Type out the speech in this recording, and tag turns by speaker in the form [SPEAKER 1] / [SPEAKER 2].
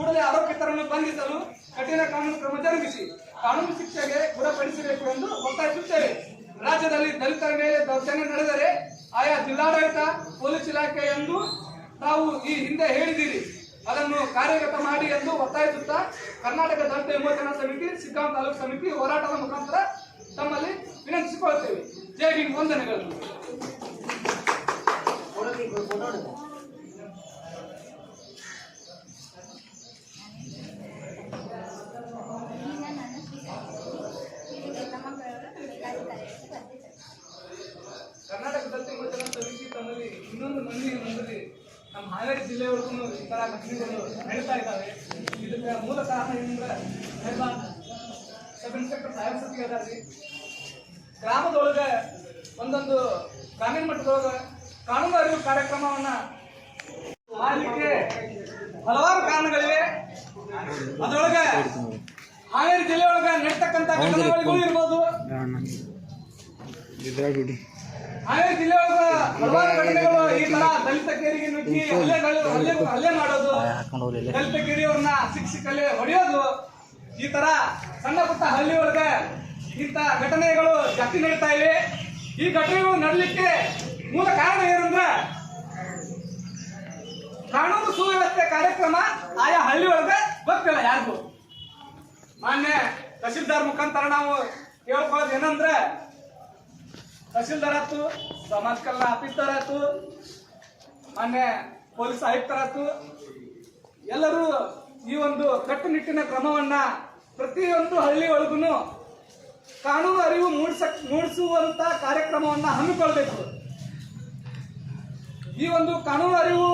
[SPEAKER 1] ಕೂಡಲೇ ಆರೋಪಿತರನ್ನು ಬಂಧಿಸಲು ಕಠಿಣ ಕಾನೂನು ಕ್ರಮ ಜರುಗಿಸಿ. ಕಾನೂನು ಶಿಕ್ಷೆಗೆ ಗುಣಪಡಿಸಬೇಕು ಎಂದು ಒತ್ತಾಯಿಸುತ್ತೇವೆ. ರಾಜ್ಯದಲ್ಲಿ ದಲಿತರ ಮೇಲೆ ದೌರ್ಜನ್ಯ ನಡೆದರೆ ಆಯಾ ಜಿಲ್ಲಾಡಳಿತ, ಪೊಲೀಸ್ ಇಲಾಖೆ ಎಂದು ತಾವು ಈ ಹಿಂದೆ ಹೇಳಿದ್ದೀರಿ. ಅದನ್ನು ಕಾರ್ಯಗತ ಮಾಡಿ ಎಂದು ಒತ್ತಾಯಿಸುತ್ತಾ ಕರ್ನಾಟಕ ದಲಿತ ವಿಮೋಚನಾ ಸಮಿತಿ ಸಿಗ್ಗಾಂ ತಾಲೂಕು ಸಮಿತಿ ಹೋರಾಟದ ಮುಖಾಂತರ ತಮ್ಮಲ್ಲಿ ವಿನಂತಿಸಿಕೊಳ್ಳುತ್ತೇವೆ. ಜೈ ಹಿಂದ್, ವಂದನೆಗಳು
[SPEAKER 2] ಈಗ ನಾನು ಇದಕ್ಕೆ ತಮ್ಮ ಪ್ರಯೋಗ ಮೇಲಾಧಿಕಾರಿಗಳಿಗೆ ವರ್ತಿಸಿದೆ
[SPEAKER 1] ಕರ್ನಾಟಕ ದಲಿತ ವಿಮೋಚನಾ ಸಮಿತಿ ತಮ್ಮಲ್ಲಿ ಇನ್ನೊಂದು ಮಂದಿ ಮಂದಿ ನಮ್ಮ ಹಾವೇರಿ ಜಿಲ್ಲೆಯವರೆಗೂ ಈ ಥರ ಘಟನೆಗಳು ನಡೀತಾ ಇದ್ದಾವೆ. ಇದಕ್ಕೆ ಮೂಲ ಕಾರಣ ಏನಂದ್ರೆ ಸಾಹೇಬ, ಸಬ್ ಇನ್ಸ್ಪೆಕ್ಟರ್ ಸಾಹೇಬ್ ಸತ್ತಿ ಅದಾರ್ರಿ. ಗ್ರಾಮದೊಳಗೆ ಒಂದೊಂದು ಗ್ರಾಮೀಣ ಮಟ್ಟದೊಳಗೆ ಕಾನೂನು ಅರಿವು ಕಾರ್ಯಕ್ರಮವನ್ನ ಮಾಡಲಿಕ್ಕೆ ಹಲವಾರು ಕಾರಣಗಳಿವೆ. ಅದರೊಳಗೆ ಹಾವೇರಿ ಜಿಲ್ಲೆಯೊಳಗೆ ನಡೀತಕ್ಕಂಥ ಘಟನೆಗಳಿಗೂ ಇರ್ಬೋದು. ಹಾವೇರಿ ಜಿಲ್ಲೆಯೊಳಗ ಹಲವಾರು ಘಟನೆಗಳು ಈ ತರ ದಲಿತ ಕೇರಿಗೆ ನುಗ್ಗಿ ಹಲ್ಲೆಗಳು ಹಲ್ಲೆ ಹಲ್ಲೆ ಮಾಡೋದು. ದಲಿತ ಕೇರಿಯವ್ರನ್ನ ಶಿಕ್ಷಕಲ್ಲೇ ಹೊಡೆಯೋದು. ಈ ತರ ಸಣ್ಣ ಪುಟ್ಟ ಹಳ್ಳಿ ಒಳಗೆ ಇಂಥ ಘಟನೆಗಳು ಜಾಸ್ತಿ ನಡೀತಾ ಇವೆ. ಈ ಘಟನೆಗಳು ನಡಲಿಕ್ಕೆ ಮೂಲ ಕಾರಣ ಏನಂದ್ರೆ ಕಾನೂನು ಸುವ್ಯವಸ್ಥೆ ಕಾರ್ಯಕ್ರಮ ಆಯಾ ಹಳ್ಳಿ ಒಳಗೆ ಗೊತ್ತಿಲ್ಲ ಯಾರಿಗೂ. ಮಾನ್ಯ ತಹಶೀಲ್ದಾರ್ ಮುಖಾಂತರ ನಾವು ಕೇಳ್ಕೊಳ್ಳೋದು ಏನಂದ್ರೆ ತಹಶೀಲ್ದಾರ್ ಆಯ್ತು ಸಮಾಜ ಕಲ್ಯಾಣ ಆಫೀಸರ್ ಆಯ್ತು, ಮಾನ್ಯ ಪೊಲೀಸ್ ಆಯುಕ್ತರಾಯ್ತು ಎಲ್ಲರೂ ಈ ಒಂದು ಕಟ್ಟುನಿಟ್ಟಿನ ಕ್ರಮವನ್ನ ಪ್ರತಿಯೊಂದು ಹಳ್ಳಿ ಒಳಗೂ ಕಾನೂನು ಅರಿವು ಮೂಡಿಸ ಮೂಡಿಸುವಂತ ಕಾರ್ಯಕ್ರಮವನ್ನ ಹಮ್ಮಿಕೊಳ್ಬೇಕು. ಈ ಒಂದು ಕಾನೂನು ಅರಿವು